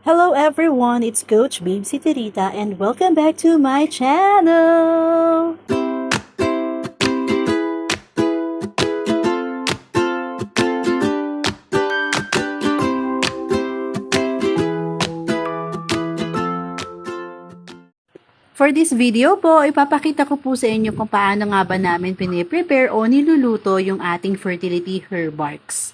Hello everyone, it's Coach Babe Sitirita and welcome back to my channel! For this video po, ipapakita ko po sa inyo kung paano nga ba namin piniprepare o niluluto yung ating fertility herbarks.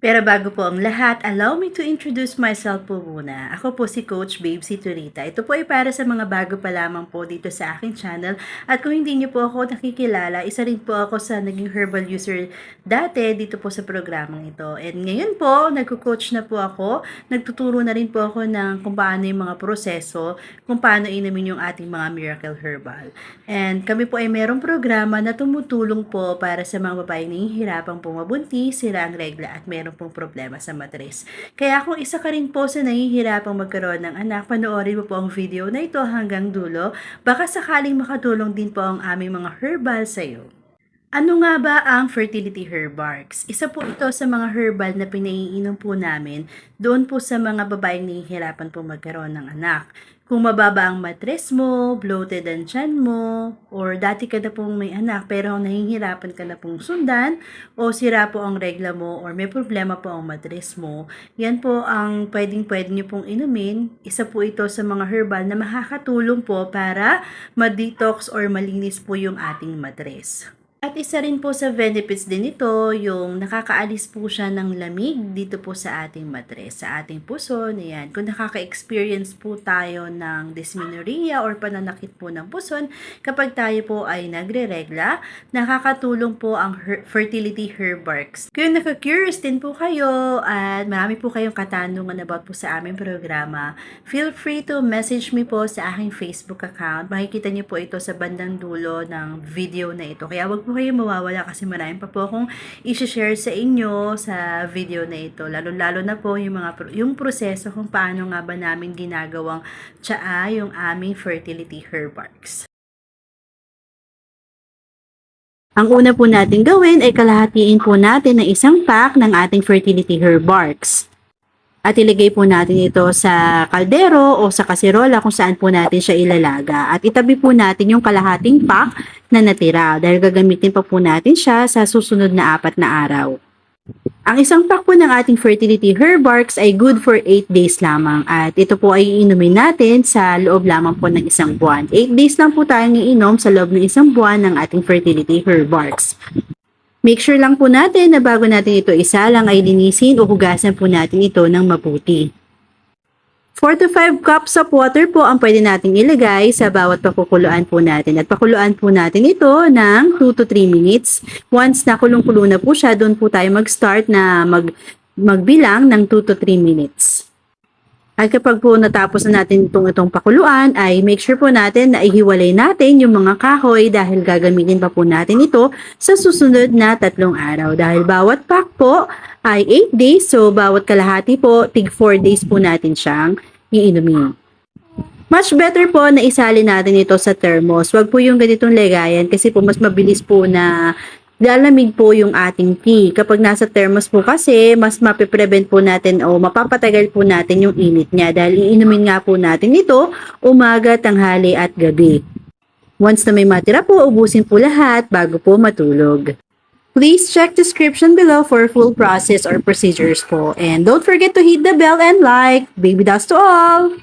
Pero bago po ang lahat, allow me to introduce myself po muna. Ako po si Coach Babe Siturita. Ito po ay para sa mga bago pa lamang po dito sa aking channel. At kung hindi niyo po ako nakikilala, isa rin po ako sa naging herbal user dati dito po sa programang ito. And ngayon po, nagko-coach na po ako. Nagtuturo na rin po ako ng kung paano yung mga proseso, kung paano inumin yung ating mga miracle herbal. And kami po ay merong programa na tumutulong po para sa mga babaeng nahihirapang pumabuntis, sila ang regla at meron pong problema sa matres. Kaya kung isa ka rin po sa nahihirapang magkaroon ng anak, panoorin mo po ang video na ito hanggang dulo. Baka sakaling makatulong din po ang aming mga herbal sa iyo. Ano nga ba ang fertility herbarks? Isa po ito sa mga herbal na pinaiinom po namin doon po sa mga babaeng nahihirapan po magkaroon ng anak. Kung mababa ang matres mo, bloated ang tiyan mo, or dati ka na pong may anak pero nahihirapan ka na pong sundan, o sira po ang regla mo, or may problema po ang matres mo, yan po ang pwedeng pwede nyo pong inumin. Isa po ito sa mga herbal na makakatulong po para ma-detox or malinis po yung ating matres. At isa rin po sa benefits din ito, yung nakakaalis po siya ng lamig dito po sa ating matres, sa ating puso. Ayan. Kung nakaka-experience po tayo ng dysmenorrhea or pananakit po ng puson, kapag tayo po ay nagre-regla, nakakatulong po ang her- fertility herbarks. Kung naka-curious din po kayo at marami po kayong katanungan about po sa aming programa, feel free to message me po sa aking Facebook account. Makikita niyo po ito sa bandang dulo ng video na ito. Kaya wag po kayo mawawala kasi marami pa po akong i-share sa inyo sa video na ito. Lalo-lalo na po yung mga yung proseso kung paano nga ba namin ginagawang tsaa yung aming fertility herbarks. Ang una po natin gawin ay kalahatiin po natin ng isang pack ng ating fertility herbarks. At ilagay po natin ito sa kaldero o sa kaserola kung saan po natin siya ilalaga. At itabi po natin yung kalahating pack na natira dahil gagamitin pa po natin siya sa susunod na apat na araw. Ang isang pack po ng ating fertility herbarks ay good for 8 days lamang at ito po ay iinumin natin sa loob lamang po ng isang buwan. 8 days lang po tayong iinom sa loob ng isang buwan ng ating fertility herbarks. Make sure lang po natin na bago natin ito isalang ay linisin o hugasan po natin ito ng mabuti. 4 to 5 cups of water po ang pwede nating ilagay sa bawat pakukuluan po natin. At pakuluan po natin ito ng 2 to 3 minutes. Once na kulong-kulo na po siya, doon po tayo mag-start na mag, magbilang ng 2 to 3 minutes. At kapag po natapos na natin itong itong pakuluan, ay make sure po natin na ihiwalay natin yung mga kahoy dahil gagamitin pa po natin ito sa susunod na tatlong araw. Dahil bawat pack po ay 8 days, so bawat kalahati po, tig 4 days po natin siyang iinumin. Much better po na isali natin ito sa thermos. Huwag po yung ganitong legayan kasi po mas mabilis po na lalamig po yung ating tea. Kapag nasa thermos po kasi, mas mapiprevent po natin o mapapatagal po natin yung init niya dahil iinumin nga po natin ito umaga, tanghali at gabi. Once na may matira po, ubusin po lahat bago po matulog. Please check description below for full process or procedures po. And don't forget to hit the bell and like. Baby dust to all!